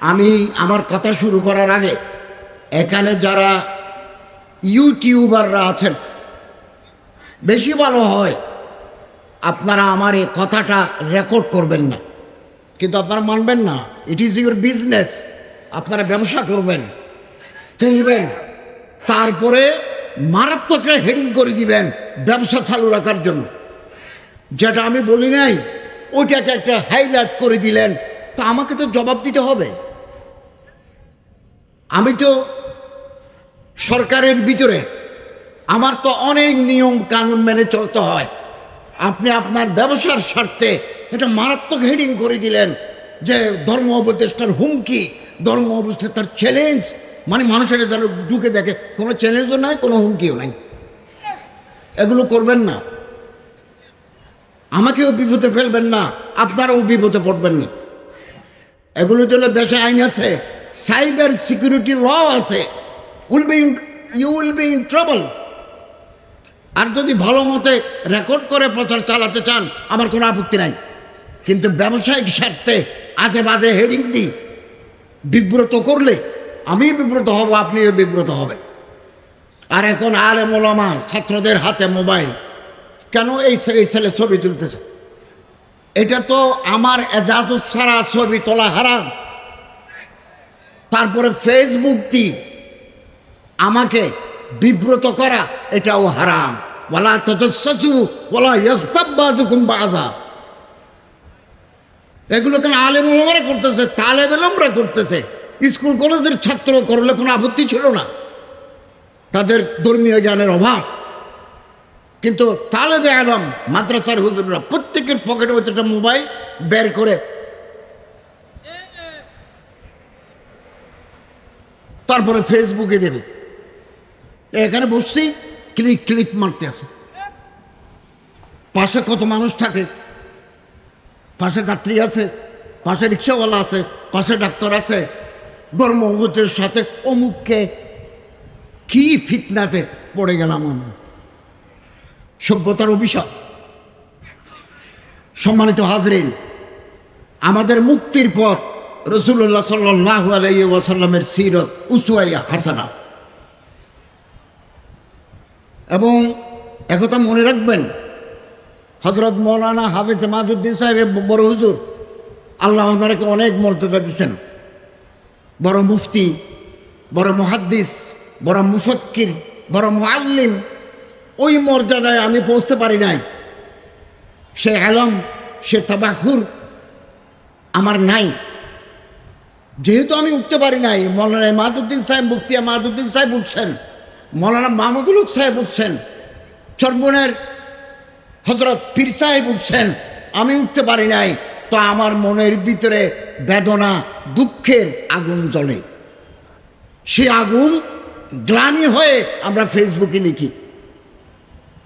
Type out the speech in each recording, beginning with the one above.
আমি আমার কথা শুরু করার আগে, এখানে যারা ইউটিউবাররা আছেন, বেশি ভালো হয় আপনারা আমার এই কথাটা রেকর্ড করবেন না। কিন্তু আপনারা মানবেন না ইট ইজ ইউর বিজনেস আপনারা ব্যবসা করবেন তুলবেন তারপরে মারাত্মক হেডিং করে দিবেন ব্যবসা চালু রাখার জন্য। যেটা আমি বলি নাই, ওইটাকে একটা হাইলাইট করে দিলেন, তা আমাকে তো জবাব দিতে হবে। আমি তো সরকারের ভিতরে, আমার তো অনেক নিয়ম কানুন মেনে চলতে হয়। আপনি আপনার ব্যবসার স্বার্থে এটা মারাত্মক হেডিং করে দিলেন যে ধর্ম উপদেষ্টার হুমকি, ধর্ম উপদেষ্টার চ্যালেঞ্জ মানে মানুষের যেন ঢুকে দেখে, কোনো চ্যালেঞ্জও নাই, কোনো হুমকিও নাই। এগুলো করবেন না। আমাকেও বিপদে ফেলবেন না, আপনারাও বিপদে পড়বেন না। এগুলোর জন্য দেশে আইন আছে। সাইবার সিকিউরিটি ল আছে, will be you will be in trouble. আর যদি ভালো মতে রেকর্ড করে প্রচার চালাতে চান, আমার কোনো আপত্তি নাই। কিন্তু ব্যবসায়িক স্বার্থে আজে বাজে হেডিং দিই বিব্রত করলে আমি বিব্রত হব, আপনিও বিব্রত হবেন। আর এখন আলে মোলামা ছাত্রদের হাতে মোবাইল, কেন এই ছেলে ছবি তুলতেছে? এটা তো আমার এজাজত ছাড়া ছবি তোলা হারাম। তারপরে ফেসবুক দি আমাকে বিব্রত করা, এটাও হারাম। বলা তজস্বাসু বলা ইস্তাবাজুকুম বাজা এগুলো কেন আলেম ওলামারা করতেছে? তালেব এলমরা করতেছে। স্কুল কলেজের ছাত্র করলে কোনো আপত্তি ছিল না। তাদের ধর্মীয় জ্ঞানের অভাব। কিন্তু তালেবে আলম, মাদ্রাসার হুজুররা প্রত্যেকের পকেটে মধ্যে একটা মোবাইল বের করে তারপরে ফেসবুকে দেবে এখানে বসছি ক্লিক ক্লিক মারতে আছে। পাশে কত মানুষ থাকে? পাশে যাত্রী আছে, পাশে রিক্সাওয়ালা আছে, পাশে ডাক্তার আছে। ধর্মমতের সাথে অমুককে কি ফিতনাতে পড়ে গেলাম আমি। সভ্যতার অভিশাপ। সম্মানিত হাজরিন, আমাদের মুক্তির পথ রসুল্লাহ সাল্লাহ আলাই ওয়াসাল্লামের সিরত উসুয়াইয়া হাসানা। এবং একথা মনে রাখবেন হজরত মৌলানা হাফিজ মাদুদ্দিন সাহেব বড় হুজুর, আল্লাহ ওনাকে অনেক মর্যাদা দিচ্ছেন বড় মুফতি, বড় মুহাদ্দিস, বড় মুফক্কির, বড় মুআল্লিম, ওই মর্যাদায় আমি পৌঁছতে পারি নাই। সে আলম, সে তাবাহুর আমার নাই। যেহেতু আমি উঠতে পারি নাই, মৌলানা মাহাদুদ্দিন সাহেব মুফতিয়া মাহাদুদ্দিন সাহেব উঠছেন, মৌলানা মাহমুদুল হক সাহেব উঠছেন, চরমনের হজরত পীর সাহেব উঠছেন, আমি উঠতে পারি নাই, তো আমার মনের ভিতরে বেদনা, দুঃখের আগুন জ্বলে। সে আগুন গ্লানি হয়ে আমরা ফেসবুকে লিখি।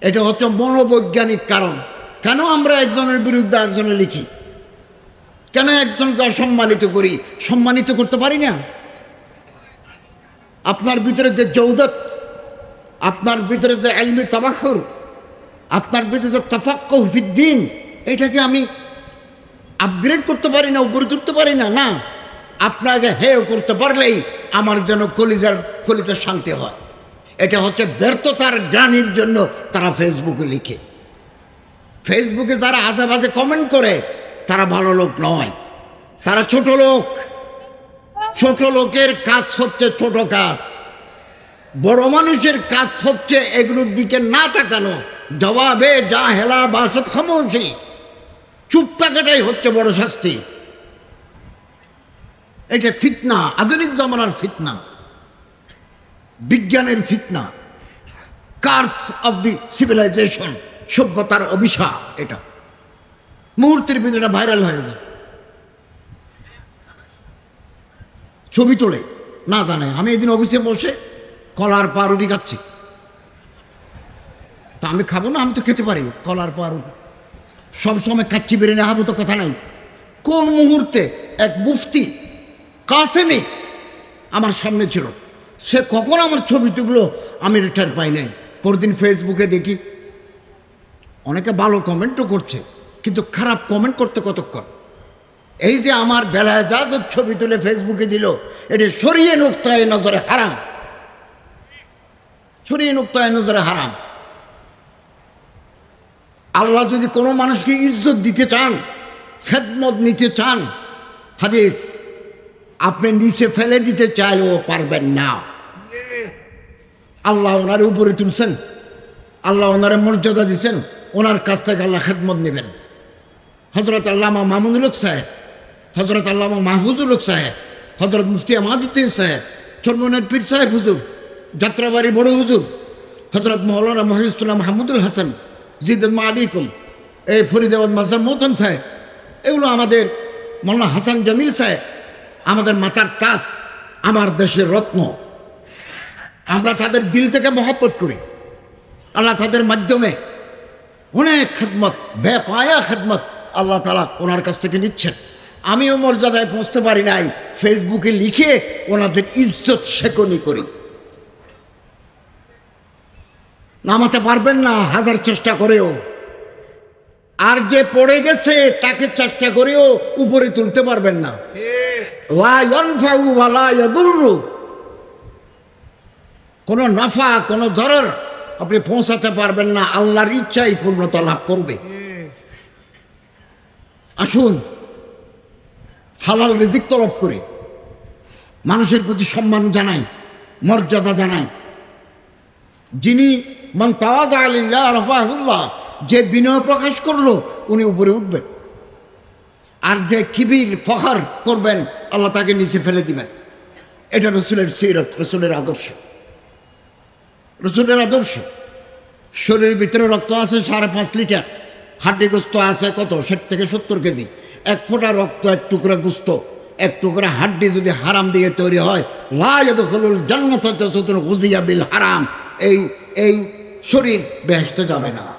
এটা হচ্ছে মনোবৈজ্ঞানিক কারণ। কেন আমরা একজনের বিরুদ্ধে একজনে লিখি? কেন একজনকে অসম্মানিত করি? সম্মানিত করতে পারি না? আপনার ভিতরে যে যৌদত, আপনার ভিতরে যে আলমি তাবাখর আপনার ভিতরে যে তাফাক্কুফিদ্দিন এটাকে আমি আপগ্রেড করতে পারি না, উপরে তুলতে পারি না? না, আপনাকে হেয় করতে পারলেই আমার যেন কলিজার কলিজার শান্তি হয়। এটা হচ্ছে ব্যর্থতার গ্রানির জন্য তারা ফেসবুকে লিখে। ফেসবুকে যারা আজে বাজে কমেন্ট করে তারা ভালো লোক নয়। তারা ছোট লোক। ছোট লোকের কাজ হচ্ছে ছোট কাজ। বড় মানুষের কাজ হচ্ছে এগুলোর দিকে না তাকানো। জবাবে যা হেলা বাসত খামোশি। চুপ থাকাটাই হচ্ছে বড় শাস্তি। এটা ফিতনা, আধুনিক জমানার ফিতনা। বিজ্ঞানের ফিতনা। কার্স অফ দি সিভিলাইজেশন, সভ্যতার অভিশাপ এটা। মুহূর্তের ভিতরে এটা ভাইরাল হয়ে যায়। ছবি তোলে, না জানে। আমি এদিন অফিসে বসে কলার পাউরুটি খাচ্ছি। তা আমি খাব না, আমি তো খেতে পারি কলার পাউরুটি। সব সময় খাচ্ছি বেরিয়ে হাবো তো কথা নাই। কোন মুহূর্তে এক মুফতি কাসেমি আমার সামনে ছিল, সে কখন আমার ছবি তুললো আমি রিটার পাই নাই। পরদিন ফেসবুকে দেখি, অনেকে ভালো কমেন্টও করছে। কিন্তু খারাপ কমেন্ট করতে কতক্ষণ? এই যে আমার বেলায় জাজত ছবি তুলে ফেসবুকে দিল, এটি সরিয়ে নুক্তায় নজরে হারাম। সরিয়ে নুক্তায় নজরে হারাম। আল্লাহ যদি কোনো মানুষকে ইজ্জত দিতে চান, খেদমত নিতে চান, হাদিস, আপনি নিচে ফেলে দিতে চাইলেও পারবেন না। আল্লাহ ওনার উপরে তুলছেন, আল্লাহ ওনারে মর্যাদা দিচ্ছেন ওনার কাছ থেকে আল্লাহ খেদমত নেবেন। হজরত আল্লামা মামুনুল সাহেব হজরত আল্লামা মাহফুজুল সাহেব হজরত মুফতি আমাদুদ্দিন সাহেব চর্মনের পীর সাহেব হুজুর যাত্রাবাড়ি বড় হুজুর হজরত মৌলানা মহিউসুল্লাহ মাহমুদুল হাসান জিদুল আলিকুম, এই ফরিদাবাদ মাজার মোহতম সাহেব, এগুলো আমাদের মৌলানা হাসান জামিল সাহেব, আমাদের মাতার তাস আমার দেশের রত্ন। আমরা তাদের দিল থেকে মহব্বত করি। আল্লাহ তাদের মাধ্যমে অনেক খেদমত, বেপায়া খেদমত আল্লাহ তালা ওনার কাছ থেকে নিচ্ছেন। আমিও মর্যাদায় পৌঁছতে পারি নাই, ফেসবুকে লিখে ওনাদের ইজ্জত শেকনি করি। নামাতে পারবেন না, হাজার চেষ্টা করেও। আর যে পড়ে গেছে, তাকে চেষ্টা করেও উপরে তুলতে পারবেন না। কোনো নাফা, কোনো ধরর আপনি পৌঁছাতে পারবেন না, আল্লাহর ইচ্ছাই পূর্ণতা লাভ করবে। আসুন। হালাল রিজিক তলব করে মানুষের প্রতি সম্মান জানাই, মর্যাদা জানাই। যিনি আলিল্লাহ রফাহুল্লাহ, যে বিনয় প্রকাশ করল, উনি উপরে উঠবেন। আর যে কিবির, ফখর করবেন, আল্লাহ তাকে নিচে ফেলে দিবেন। এটা রসুলের সিরত, রসুলের আদর্শ। রসুলের আদর্শ। শরীরের ভিতরে রক্ত আছে সাড়ে পাঁচ লিটার। হাড্ডি গুস্ত আছে কত? ষাট থেকে সত্তর কেজি। এক ফোঁটা রক্ত, এক টুকরা গুস্ত। এক টুকরা হাড্ডি যদি হারাম দিয়ে তৈরি হয় লাজুল বিল হারাম। এই এই শরীর বেহেস্তে যাবে না।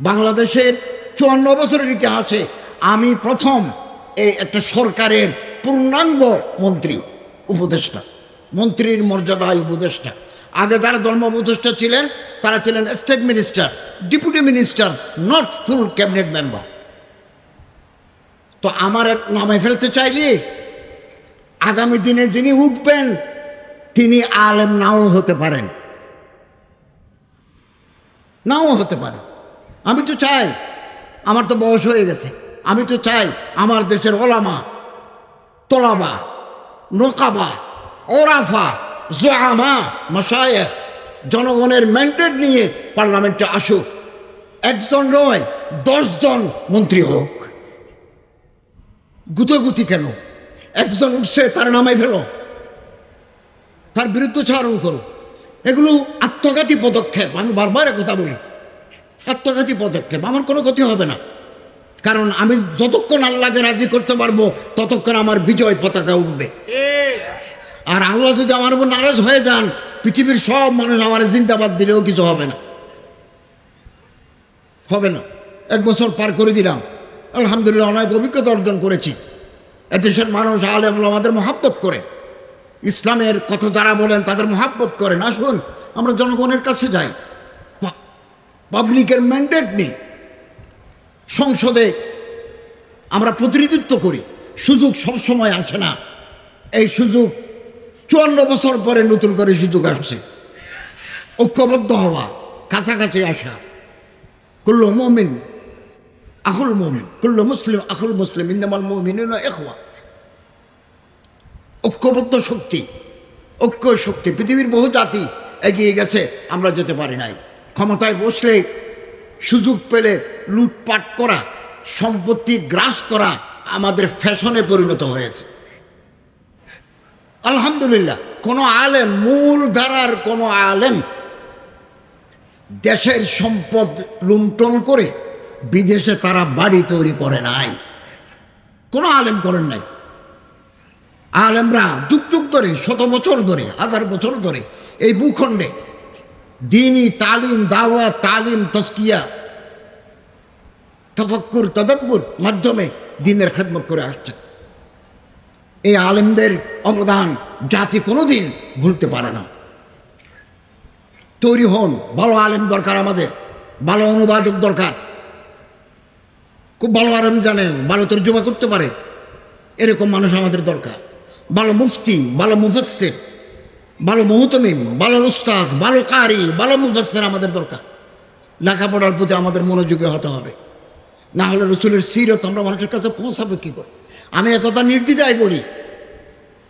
বাংলাদেশের চুয়ান্ন বছরের ইতিহাসে আমি প্রথম এই একটা সরকারের পূর্ণাঙ্গ মন্ত্রী, উপদেষ্টা। মন্ত্রীর মর্যাদায় উপদেষ্টা। আগে যারা ধর্ম উপদেষ্টা ছিলেন, তারা ছিলেন state minister deputy minister not full cabinet member তো আমার নামে ফেলতে চাইলে, আগামী দিনে যিনি উঠবেন, তিনি আলেম নাও হতে পারেন। নাও হতে পারে। আমি তো চাই, আমার তো বয়স হয়ে গেছে। আমি তো চাই আমার দেশের ওলামা, তোলাবা, নোকাবা, ওরাফা জোয়ামা মশায়েখ, জনগণের ম্যান্ডেট নিয়ে পার্লামেন্টে আসুক। একজন নয়, দশজন মন্ত্রী হোক। গুতগুতি কেন? একজন উঠছে, তার নামে ফেলো। তার বিরুদ্ধচারণ করো। এগুলো আত্মঘাতী পদক্ষেপ, আমি বারবার কথা বলি। আত্মঘাতী পদক্ষেপ, আমার কোনো ক্ষতি হবে না। কারণ আমি যতক্ষণ আল্লাহকে রাজি করতে পারব, ততক্ষণ আমার বিজয় পতাকা উঠবে। আর আল্লাহ যদি আমার উপর নারাজ হয়ে যান, পৃথিবীর সব মানুষ আমার জিন্দাবাদ দিলেও কিছু হবে না। হবে না। এক বছর পার করে দিলাম। আলহামদুলিল্লাহ অনেক অভিজ্ঞতা অর্জন করেছি। এদেশের মানুষ, আলেম আমাদের মহাব্বত করে। ইসলামের কথা যারা বলেন, তাদের মহাব্বত করেন আসুন আমরা জনগণের কাছে যাই। পাবলিকের ম্যান্ডেট নেই। সংসদে আমরা প্রতিনিধিত্ব করি। সুযোগ সবসময় আসে না। এই সুযোগ চুয়ান্ন বছর পরে নতুন করে সুযোগ আসছে। ঐক্যবদ্ধ হওয়া, কাছাকাছি আসা। কুল্লু মমিন আহুল মমিন, কুল্লু মুসলিম আহুল মুসলিম ইন্দামাল মমিন এখওয়া ঐক্যবদ্ধ শক্তি, ঐক্য শক্তি, পৃথিবীর বহু জাতি এগিয়ে গেছে, আমরা যেতে পারি নাই। ক্ষমতায় বসলে সুযোগ পেলে লুটপাট করা, সম্পত্তি গ্রাস করা আমাদের ফ্যাশনে পরিণত হয়েছে। আলহামদুলিল্লাহ, কোনো আলেম, মূল ধারার কোনো আলেম দেশের সম্পদ লুণ্ঠন করে বিদেশে তারা বাড়ি তৈরি করে নাই। কোনো আলেম করেন নাই। আলেমরা যুগ যুগ ধরে, শত বছর ধরে, হাজার বছর ধরে এই ভূখণ্ডে দিনই তালিম দাওয়া তালিম তস্কিয়া তফক্কুর, তদব্বুর মাধ্যমে দিনের খেদমত করে আসছে। এই আলেমদের অবদান জাতি কোনোদিন ভুলতে পারে না। তৈরি হন, ভালো আলেম দরকার আমাদের, ভালো অনুবাদক দরকার। খুব ভালো আরবি জানে, ভালো তর্জমা করতে পারে, এরকম মানুষ আমাদের দরকার। ভালো মুফতি, ভালো মুফাসসির, ভালো মহতমিম, ভালো উস্তাদ, ভালো কারি, ভালো মুফাসসির আমাদের দরকার। লেখাপড়ার প্রতি আমাদের মনোযোগী হতে হবে। না হলে রসুলের সিরত আমরা মানুষের কাছে পৌঁছাবে কী করে? আমি একথা নির্দ্বিধায় বলি।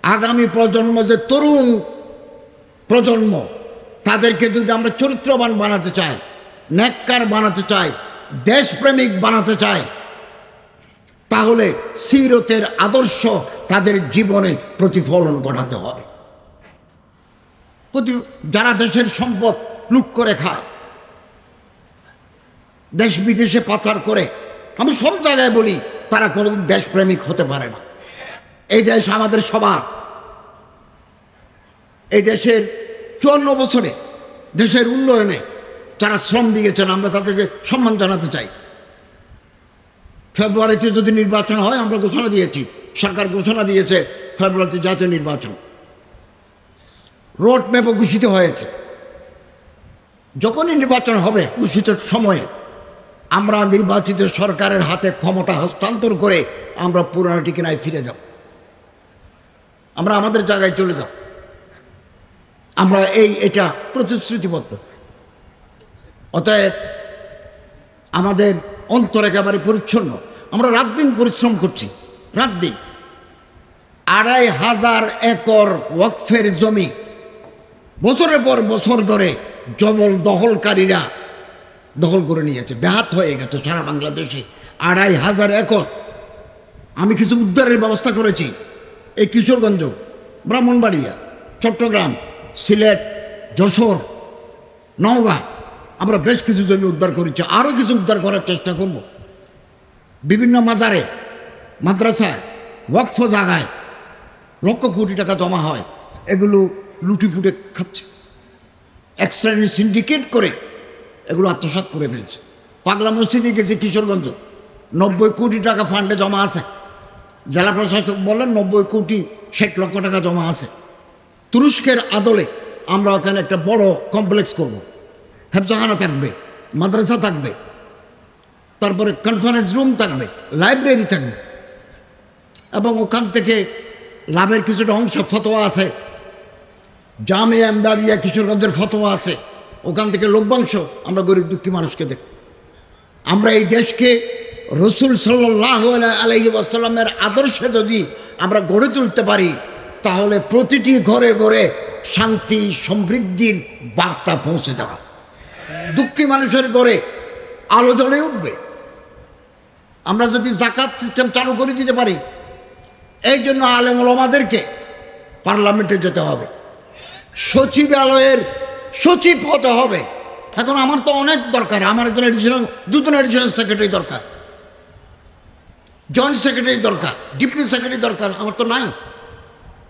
আগামী প্রজন্ম যে তরুণ প্রজন্ম, তাদেরকে যদি আমরা চরিত্রবান বানাতে চাই, ন্যাক্কার বানাতে চাই, দেশপ্রেমিক বানাতে চাই, তাহলে সিরতের আদর্শ তাদের জীবনে প্রতিফলন ঘটাতে হবে। যারা দেশের সম্পদ লুট করে খায়, দেশ বিদেশে পাচার করে, আমি সব জায়গায় বলি তারা কোনোদিন দেশপ্রেমিক হতে পারে না। এই দেশ আমাদের সবার। এই দেশের চুয়ান্ন বছরে দেশের উন্নয়নে যারা শ্রম দিয়েছেন, আমরা তাদেরকে সম্মান জানাতে চাই। ফেব্রুয়ারিতে যদি নির্বাচন হয়, আমরা ঘোষণা দিয়েছি। সরকার ঘোষণা দিয়েছে ফেব্রুয়ারিতে জাতীয় নির্বাচন। রোড ম্যাপও ঘোষিত হয়েছে। যখনই নির্বাচন হবে, ঘোষিত সময়ে আমরা নির্বাচিত সরকারের হাতে ক্ষমতা হস্তান্তর করে আমরা পুরানো ঠিকানায় ফিরে যাব। আমরা আমাদের জায়গায় চলে যাব। আমরা এই এটা প্রতিশ্রুতিবদ্ধ। অতএব আমাদের অন্তর একেবারে পরিচ্ছন্ন। আমরা রাত দিন পরিশ্রম করছি, রাত দিন। আড়াই হাজার একর ওয়াকফের জমি বছরের পর বছর ধরে জবল দখলকারীরা দখল করে নিয়েছে। ব্যাহাত হয়ে গেছে সারা বাংলাদেশে। আড়াই হাজার একর। আমি কিছু উদ্ধারের ব্যবস্থা করেছি। এই কিশোরগঞ্জ, ব্রাহ্মণবাড়িয়া, চট্টগ্রাম, সিলেট, যশোর, নওগাঁ, আমরা বেশ কিছু জমি উদ্ধার করেছি। আরও কিছু উদ্ধার করার চেষ্টা করব। বিভিন্ন মাজারে, মাদ্রাসায়, ওয়াকফ জায়গায় লক্ষ কোটি টাকা জমা হয়। এগুলো লুটি ফুটে খাচ্ছে। এক শ্রেণির সিন্ডিকেট করে এগুলো আত্মসাৎ করে ফেলছে। পাগলা মসজিদে গেছে কিশোরগঞ্জ। নব্বই কোটি টাকা ফান্ডে জমা আছে। জেলা প্রশাসক বলেন নব্বই কোটি ষাট লক্ষ টাকা জমা আছে। তুরস্কের আদলে আমরা ওখানে একটা বড় কমপ্লেক্স করব। হেফজাখানা থাকবে, মাদ্রাসা থাকবে, তারপরে কনফারেন্স রুম থাকবে লাইব্রেরি থাকবে। এবং ওখান থেকে লাভের কিছুটা অংশ ফতোয়া আছে। জামে আমদারিয়া কিশোরগঞ্জের ফতোয়া আছে। ওখান থেকে লভ্যাংশ আমরা গরিব দুঃখী মানুষকে দেখ। আমরা এই দেশকে রসুল সাল্লাহ আলহি আসাল্লামের আদর্শে যদি আমরা গড়ে তুলতে পারি, তাহলে প্রতিটি ঘরে ঘরে শান্তি, সমৃদ্ধির বার্তা পৌঁছে যাবে। দুঃখী মানুষের ঘরে আলো জ্বলে উঠবে। আমরা যদি জাকাত সিস্টেম চালু করে দিতে পারি, এই জন্য আলেম ওলামাদেরকে পার্লামেন্টে যেতে হবে। সচিবালয়ের সচিব হতে হবে। এখন আমার তো অনেক দরকার, আমার একজন এডিশনাল দুজন এডিশনাল সেক্রেটারি দরকার। জয়েন্ট সেক্রেটারি দরকার ডিপুটি সেক্রেটারি দরকার, আমার তো নাই।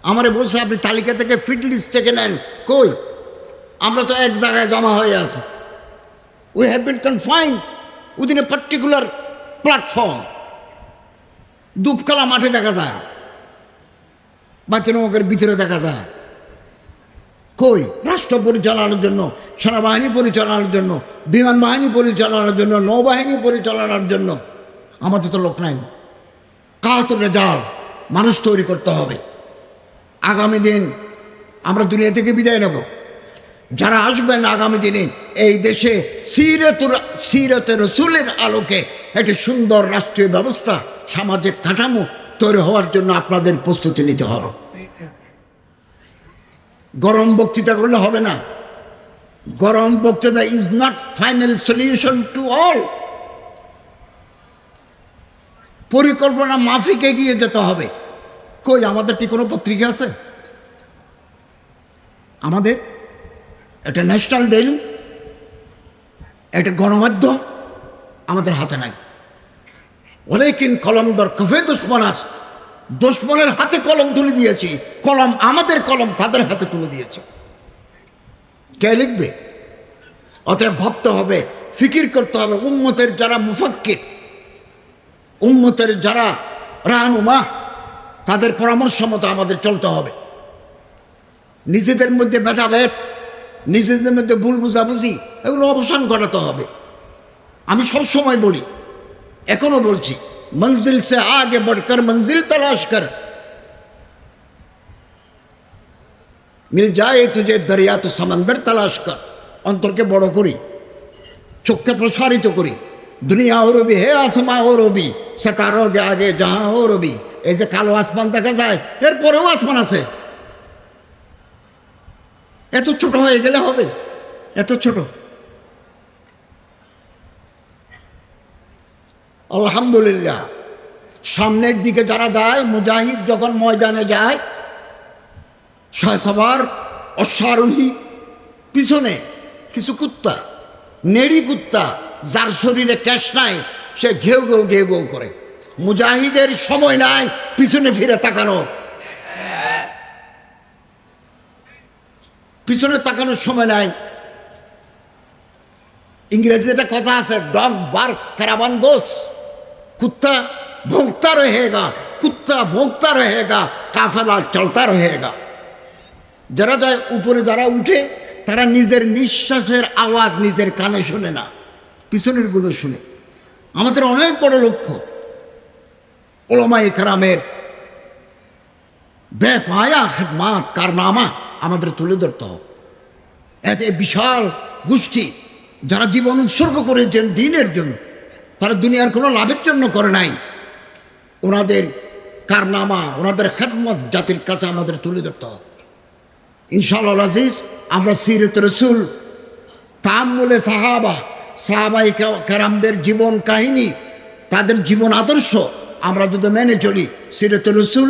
আমারে বলছে, আপনি তালিকা থেকে ফিট লিস্ট থেকে নেন। কই? আমরা তো এক জায়গায় জমা হয়ে আছে। We have been confined within a particular platform দুপকালা মাঠে দেখা যায়। বা বাচ্চানগরের ভিতরে দেখা যায়। কই? রাষ্ট্র পরিচালনার জন্য, সেনাবাহিনী পরিচালনার জন্য, বিমান বাহিনী পরিচালনার জন্য, নৌবাহিনী পরিচালনার জন্য। আমাদের তো লোক নাই। কাহাতুর রেজাল মানুষ তৈরি করতে হবে। আগামী দিন আমরা দুনিয়া থেকে বিদায় নেব। যারা আসবেন আগামী দিনে, এই দেশে সিরতুর, সিরতের রসুলের আলোকে একটি সুন্দর রাষ্ট্রীয় ব্যবস্থা, সামাজিক কাঠামো তৈরি হওয়ার জন্য আপনাদের প্রস্তুতি নিতে হবে। গরম বক্তৃতা করলে হবে না। গরম বক্তৃতা is not final solution to all পরিকল্পনা মাফিক এগিয়ে যেতে হবে। কই, আমাদের কি কোনো পত্রিকা আছে? আমাদের? একটা ন্যাশনাল ডেইলি একটা গণমাধ্যম। আমাদের হাতে নাই। অনেকিন কলম দর কফে দুশ্মনাস্ত দুশ্মনের হাতে কলম তুলে দিয়েছি। কলম আমাদের কলম তাদের হাতে তুলে দিয়েছে। কে লিখবে? অতএব ভাবতে হবে, ফিকির করতে হবে উন্মতের যারা মুফাক্কির উন্মতের যারা রানুমা তাদের পরামর্শ মতো আমাদের চলতে হবে। নিজেদের মধ্যে ভেদাভেদ, নিজেদের মধ্যে ভুল বুঝাবুঝি, এগুলো অবসান ঘটাতে হবে। আমি সব সময় বলি, এখনও বলছি মঞ্জিল সে আগে बढ़कर मंजिल तलाश कर মিল যায় তুঝে দরিয়া তো সমন্দর তালাশ কর অন্তরকে বড় করি চোখকে প্রসারিত করি দুনিয়া ও রবি হে আসমা ও রবি সেতারো গে আগে যাহা ও রবি এই যে কালো আসমান দেখা যায় এরপরেও আসমান আছে এত ছোট হয়ে গেলে হবে এত ছোট আলহামদুলিল্লাহ। সামনের দিকে যারা যায়, মুজাহিদ যখন ময়দানে যায় সবার অশ্বারোহী, পিছনে কিছু কুত্তা, নেড়ি কুত্তা, যার শরীরে ক্যাশ নাই, সে ঘেউ ঘেউ ঘেউ ঘেউ করে। মুজাহিদের সময় নাই, পিছনে ফিরে তাকানো। পিছনে তাকানোর সময় নাই। ইংরেজিতে একটা কথা আছে ডগ বার্কস ক্যারাবান গোস कुत्ता भोंकता रहेगा कुत्ता भोंकता रहेगा কাফেলা চলতা रहेगा যারা যায় উপরে যারা উঠে তারা নিজের নিঃশ্বাসের আওয়াজ নিজের কানে শোনে না পিছনের গুলো শুনে আমাদের অনেক বড় লক্ষ্য ওলমাই কারামের বেপায়া খেদমাত কারনামা আমাদের তুলে ধরতে হবে এতে বিশাল গোষ্ঠী যারা জীবন উৎসর্গ করেছেন দিনের জন্য তারা দুনিয়ার কোনো লাভের জন্য করে নাই। ওনাদের কারনামা, ওনাদের খেদমত জাতির কাছে আমাদের তুলে ধরতে হবে। ইনশাআল্লাহ আজিজ আমরা সিরত রসুল তামুলে সাহাবা সাহাবাই কেরামদের জীবন কাহিনী, তাদের জীবন আদর্শ, আমরা যদি মেনে চলি সিরত রসুল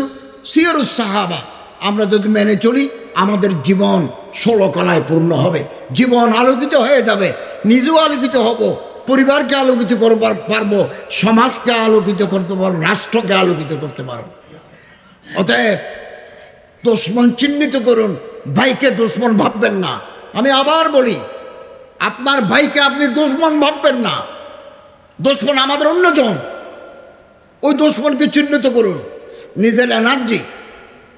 সিয়রুস সাহাবা, আমরা যদি মেনে চলি আমাদের জীবন ষোলো কলায় পূর্ণ হবে। জীবন আলোকিত হয়ে যাবে, নিজেও আলোকিত হব। পরিবারকে আলোকিত করবার পারব, সমাজকে আলোকিত করতে পারব, রাষ্ট্রকে আলোকিত করতে পারব। অতএব দুশ্মন চিহ্নিত করুন, ভাইকে দুশ্মন ভাববেন না। আমি আবার বলি, আপনার ভাইকে আপনি দুশ্মন ভাববেন না। দুশ্মন আমাদের অন্যজন। ওই দুশ্মনকে চিহ্নিত করুন। নিজের এনার্জি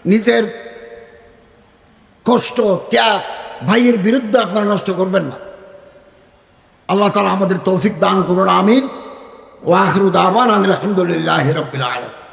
নিজের কষ্ট, ত্যাগ ভাইয়ের বিরুদ্ধে আপনারা নষ্ট করবেন না। আল্লাহ তালা আমাদের তৌফিক দান করুন আমিন। ওয়াহরুদ আহমান আলহামদুলিল্লাহ রবিল আলম